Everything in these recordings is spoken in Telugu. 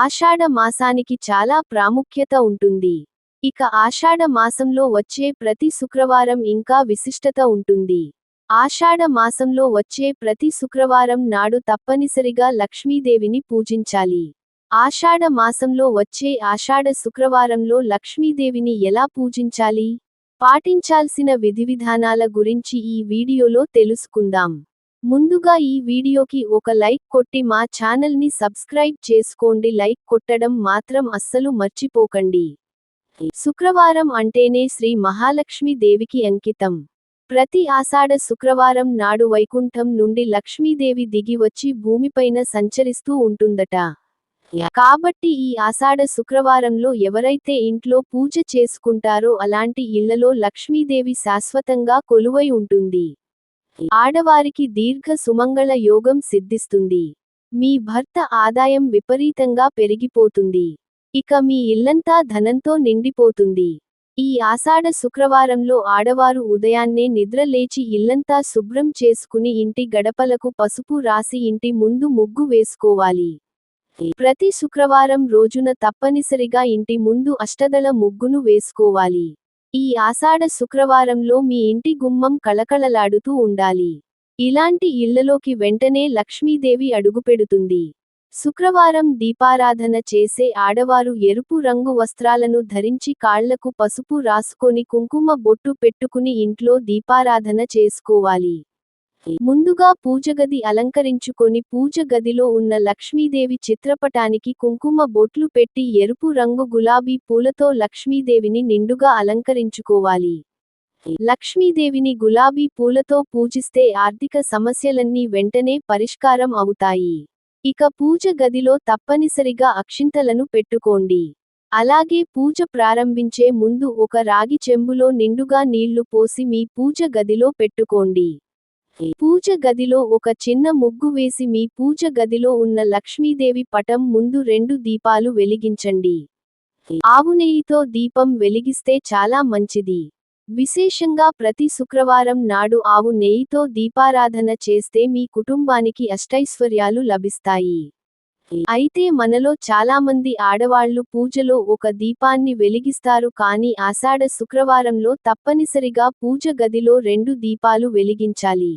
ఆషాఢ మాసానికి చాలా ప్రాముఖ్యత ఉంటుంది. ఇక ఆషాఢ మాసంలో వచ్చే ప్రతి శుక్రవారం ఇంకా విశిష్టత ఉంటుంది. ఆషాఢ మాసంలో వచ్చే ప్రతి శుక్రవారం నాడు తప్పనిసరిగా లక్ష్మీదేవిని పూజించాలి. ఆషాఢ మాసంలో వచ్చే ఆషాఢ శుక్రవారంలో లక్ష్మీదేవిని ఎలా పూజించాలి? పాటించాల్సిన విధివిధానాల గురించి ఈ వీడియోలో తెలుసుకుందాం. ముందుగా ఈ వీడియోకి ఒక లైక్ కొట్టి మా ఛానల్ని సబ్స్క్రైబ్ చేసుకోండి. లైక్ కొట్టడం మాత్రం అస్సలు మర్చిపోకండి. శుక్రవారం అంటేనే శ్రీ మహాలక్ష్మి దేవికి అంకితం. ప్రతి ఆషాఢ శుక్రవారం నాడు వైకుంఠం నుండి లక్ష్మీదేవి దిగి వచ్చి భూమిపైన సంచరిస్తూ ఉంటుందట. కాబట్టి ఈ ఆషాఢ శుక్రవారంలో ఎవరైతే ఇంట్లో పూజ చేసుకుంటారో అలాంటి ఇళ్ళలో లక్ష్మీదేవి శాశ్వతంగా కొలువై ఉంటుంది. ఆడవారికి దీర్ఘ సుమంగళ యోగం సిద్ధిస్తుంది. మీ భర్త ఆదాయం విపరీతంగా పెరిగిపోతుంది. ఇక మీ ఇల్లంతా ధనంతో నిండిపోతుంది. ఈ ఆషాఢ శుక్రవారంలో ఆడవారు ఉదయాన్నే నిద్ర లేచి ఇల్లంతా శుభ్రం చేసుకుని ఇంటి గడపలకు పసుపు రాసి ఇంటి ముందు ముగ్గు వేసుకోవాలి. ప్రతి శుక్రవారం రోజున తప్పనిసరిగా ఇంటి ముందు అష్టదళ ముగ్గును వేసుకోవాలి. ఈ ఆషాఢ శుక్రవారంలో మీ ఇంటి గుమ్మం కళకళలాడుతూ ఉండాలి. ఇలాంటి ఇళ్ళలోకి వెంటనే లక్ష్మీదేవి అడుగుపెడుతుంది. శుక్రవారం దీపారాధన చేసే ఆడవారు ఎరుపు రంగు వస్త్రాలను ధరించి కాళ్ళకు పసుపు రాసుకొని కుంకుమ బొట్టు పెట్టుకుని ఇంట్లో దీపారాధన చేసుకోవాలి. ముందుగా పూజగది అలంకరించుకొని పూజ గదిలో ఉన్న లక్ష్మీదేవి చిత్రపటానికి కుంకుమ బొట్లు పెట్టి ఎరుపు రంగు గులాబీ పూలతో లక్ష్మీదేవిని నిండుగా అలంకరించుకోవాలి. లక్ష్మీదేవిని గులాబీ పూలతో పూజిస్తే ఆర్థిక సమస్యలన్నీ వెంటనే పరిష్కారం అవుతాయి. ఇక పూజ గదిలో తప్పనిసరిగా అక్షింతలను పెట్టుకోండి. అలాగే పూజ ప్రారంభించే ముందు ఒక రాగి చెంబులో నిండుగా నీళ్ళు పోసి మీ పూజ గదిలో పెట్టుకోండి. పూజ గదిలో ఒక చిన్న ముగ్గు వేసి మీ పూజ గదిలో ఉన్న లక్ష్మీదేవి పటం ముందు రెండు దీపాలు వెలిగించండి. ఆవు నెయ్యితో దీపం వెలిగిస్తే చాలా మంచిది. విశేషంగా ప్రతి శుక్రవారం నాడు ఆవు నెయ్యితో దీపారాధన చేస్తే మీ కుటుంబానికి అష్టైశ్వర్యాలు లభిస్తాయి. అయితే మనలో చాలామంది ఆడవాళ్ళు పూజలో ఒక దీపాన్ని వెలిగిస్తారు కానీ ఆషాఢ శుక్రవారంలో తప్పనిసరిగా పూజ గదిలో రెండు దీపాలు వెలిగించాలి.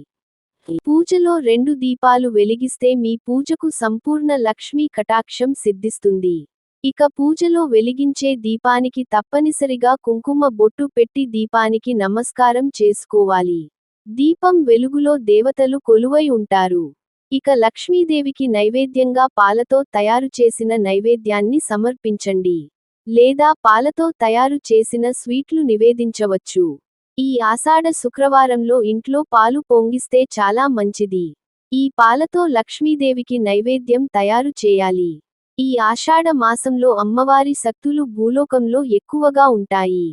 పూజలో రెండు దీపాలు వెలిగిస్తే మీ పూజకు సంపూర్ణ లక్ష్మీ కటాక్షం సిద్ధిస్తుంది. ఇక పూజలో వెలిగించే దీపానికి తప్పనిసరిగా కుంకుమ బొట్టు పెట్టి దీపానికి నమస్కారం చేసుకోవాలి. దీపం వెలుగులో దేవతలు కొలువై ఉంటారు. ఇక లక్ష్మీదేవికి నైవేద్యంగా పాలతో తయారు చేసిన నైవేద్యాన్ని సమర్పించండి. లేదా పాలతో తయారు చేసిన స్వీట్లు నివేదించవచ్చు. ఈ ఆషాఢ శుక్రవారంలో ఇంట్లో పాలు పొంగిస్తే చాలా మంచిది. ఈ పాలతో లక్ష్మీదేవికి నైవేద్యం తయారు చేయాలి. ఈ ఆషాఢ మాసంలో అమ్మవారి శక్తులు భూలోకంలో ఎక్కువగా ఉంటాయి.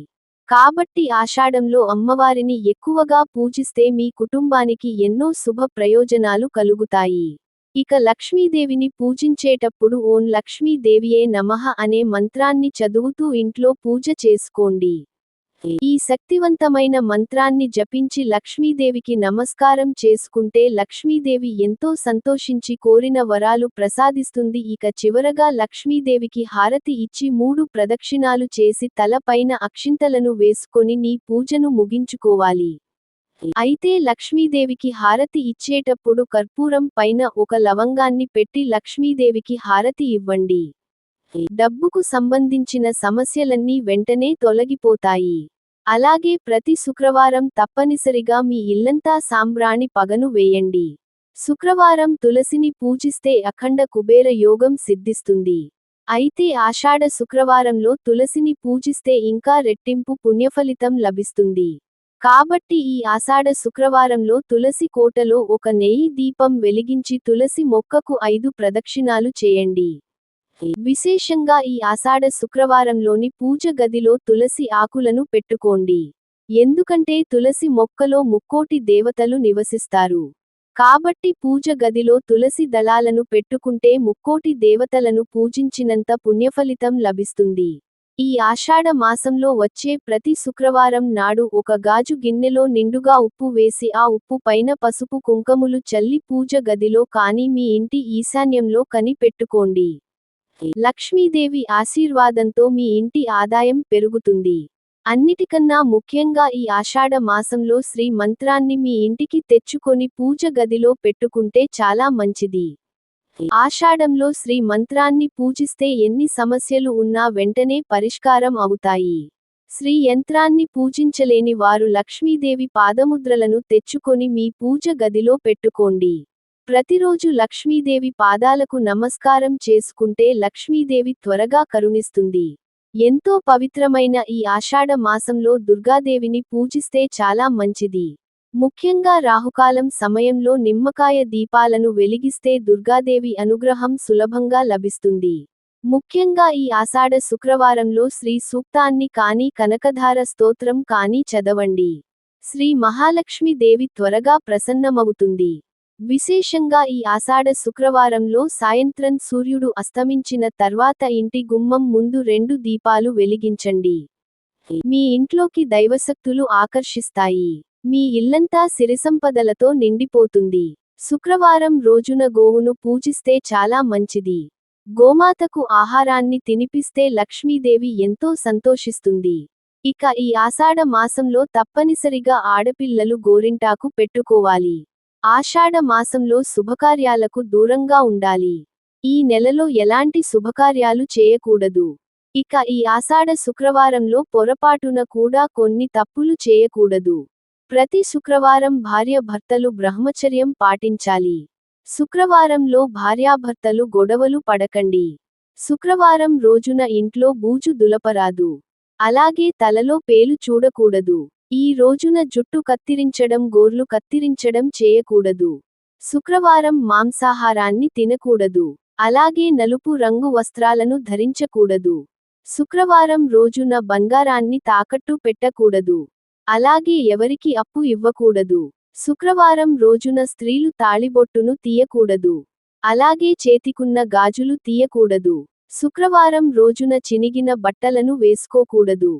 కాబట్టి ఆషాఢంలో అమ్మవారిని ఎక్కువగా పూజిస్తే మీ కుటుంబానికి ఎన్నో శుభ ప్రయోజనాలు కలుగుతాయి. ఇక లక్ష్మీదేవిని పూజించేటప్పుడు ఓం లక్ష్మీదేవియే నమః అనే మంత్రాన్ని చదువుతూ ఇంట్లో పూజ చేసుకోండి. ఈ శక్తివంతమైన మంత్రాన్ని జపించి లక్ష్మీదేవికి నమస్కారం చేసుకుంటే లక్ష్మీదేవి ఎంతో సంతోషించి కోరిన వరాలు ప్రసాదిస్తుంది. ఇక చివరగా లక్ష్మీదేవికి హారతి ఇచ్చి మూడు ప్రదక్షిణాలు చేసి తలపైన అక్షింతలను వేసుకొని నీ పూజను ముగించుకోవాలి. అయితే లక్ష్మీదేవికి హారతి ఇచ్చేటప్పుడు కర్పూరం పైన ఒక లవంగాన్ని పెట్టి లక్ష్మీదేవికి హారతి ఇవ్వండి. డబ్బుకు సంబంధించిన సమస్యలన్నీ వెంటనే తొలగిపోతాయి. అలాగే ప్రతి శుక్రవారం తప్పనిసరిగా మీ ఇల్లంతా సాంబ్రాణి పగను వేయండి. శుక్రవారం తులసిని పూజిస్తే అఖండ కుబేర యోగం సిద్ధిస్తుంది. అయితే ఆషాఢ శుక్రవారంలో తులసిని పూజిస్తే ఇంకా రెట్టింపు పుణ్యఫలితం లభిస్తుంది. కాబట్టి ఈ ఆషాఢ శుక్రవారంలో తులసి కోటలో ఒక నెయ్యి దీపం వెలిగించి తులసి మొక్కకు ఐదు ప్రదక్షిణాలు చేయండి. విశేషంగా ఈ ఆషాఢ శుక్రవారంలోని పూజ గదిలో తులసి ఆకులను పెట్టుకోండి. ఎందుకంటే తులసి మొక్కలో ముక్కోటి దేవతలు నివసిస్తారు. కాబట్టి పూజ గదిలో తులసి దళాలను పెట్టుకుంటే ముక్కోటి దేవతలను పూజించినంత పుణ్యఫలితం లభిస్తుంది. ఈ ఆషాఢ మాసంలో వచ్చే ప్రతి శుక్రవారం నాడు ఒక గాజు గిన్నెలో నిండుగా ఉప్పు వేసి ఆ ఉప్పు పైన పసుపు కుంకములు చల్లి పూజ గదిలో కానీ మీ ఇంటి ఈశాన్యంలో కని పెట్టుకోండి లక్ష్మీదేవి ఆశీర్వాదంతో మీ ఇంటి ఆదాయం పెరుగుతుంది. అన్నిటికన్నా ముఖ్యంగా ఈ ఆషాఢ మాసంలో శ్రీ మంత్రాన్ని మీ ఇంటికి తెచ్చుకొని పూజ గదిలో పెట్టుకుంటే చాలా మంచిది. ఆషాఢంలో శ్రీ మంత్రాన్ని పూజిస్తే ఎన్ని సమస్యలు ఉన్నా వెంటనే పరిష్కారం అవుతాయి. శ్రీ యంత్రాన్ని పూజించలేని వారు లక్ష్మీదేవి పాదముద్రలను తెచ్చుకొని మీ పూజ గదిలో పెట్టుకోండి. ప్రతిరోజు లక్ష్మీదేవి పాదాలకు నమస్కారం చేసుకుంటే లక్ష్మీదేవి త్వరగా కరుణిస్తుంది. ఎంతో పవిత్రమైన ఈ ఆషాఢ మాసంలో దుర్గాదేవిని పూజిస్తే చాలా మంచిది. ముఖ్యంగా రాహుకాలం సమయంలో నిమ్మకాయ దీపాలను వెలిగిస్తే దుర్గాదేవి అనుగ్రహం సులభంగా లభిస్తుంది. ముఖ్యంగా ఈ ఆషాఢ శుక్రవారంలో శ్రీ సూక్తాన్ని కానీ కనకధార స్తోత్రం కానీ చదవండి. శ్రీ మహాలక్ష్మి దేవి త్వరగా ప్రసన్నమవుతుంది. విశేషంగా ఈ ఆషాఢ శుక్రవారంలో సాయంత్రం సూర్యుడు అస్తమించిన తర్వాత ఇంటి గుమ్మం ముందు రెండు దీపాలు వెలిగించండి. మీ ఇంట్లోకి దైవశక్తులు ఆకర్షిస్తాయి. మీ ఇల్లంతా సిరిసంపదలతో నిండిపోతుంది. శుక్రవారం రోజున గోవును పూజిస్తే చాలా మంచిది. గోమాతకు ఆహారాన్ని తినిపిస్తే లక్ష్మీదేవి ఎంతో సంతోషిస్తుంది. ఇక ఈ ఆషాఢ మాసంలో తప్పనిసరిగా ఆడపిల్లలు గోరింటాకు పెట్టుకోవాలి. ఆషాఢ మాసంలో శుభకార్యాలకు దూరంగా ఉండాలి. ఈ నెలలో ఎలాంటి శుభకార్యాలు చేయకూడదు. ఇక ఈ ఆషాఢ శుక్రవారంలో పొరపాటున కూడా కొన్ని తప్పులు చేయకూడదు. ప్రతి శుక్రవారం భార్య భర్తలు బ్రహ్మచర్యం పాటించాలి. శుక్రవారంలో భార్యాభర్తలు గొడవలు పడకండి. శుక్రవారం రోజున ఇంట్లో బూజు దులపరాదు. అలాగే తలలో పేలు చూడకూడదు. ఈ రోజున జుట్టు కత్తిరించడం గోర్లు కత్తిరించడం చేయకూడదు. శుక్రవారం మాంసాహారాన్ని తినకూడదు. అలాగే నలుపు రంగు వస్త్రాలను ధరించకూడదు. శుక్రవారం రోజున బంగారాన్ని తాకట్టు పెట్టకూడదు. అలాగే ఎవరికి అప్పు ఇవ్వకూడదు. శుక్రవారం రోజున స్త్రీలు తాళిబొట్టును తీయకూడదు. అలాగే చేతికున్న గాజులు తీయకూడదు. శుక్రవారం రోజున చినిగిన బట్టలను వేసుకోకూడదు.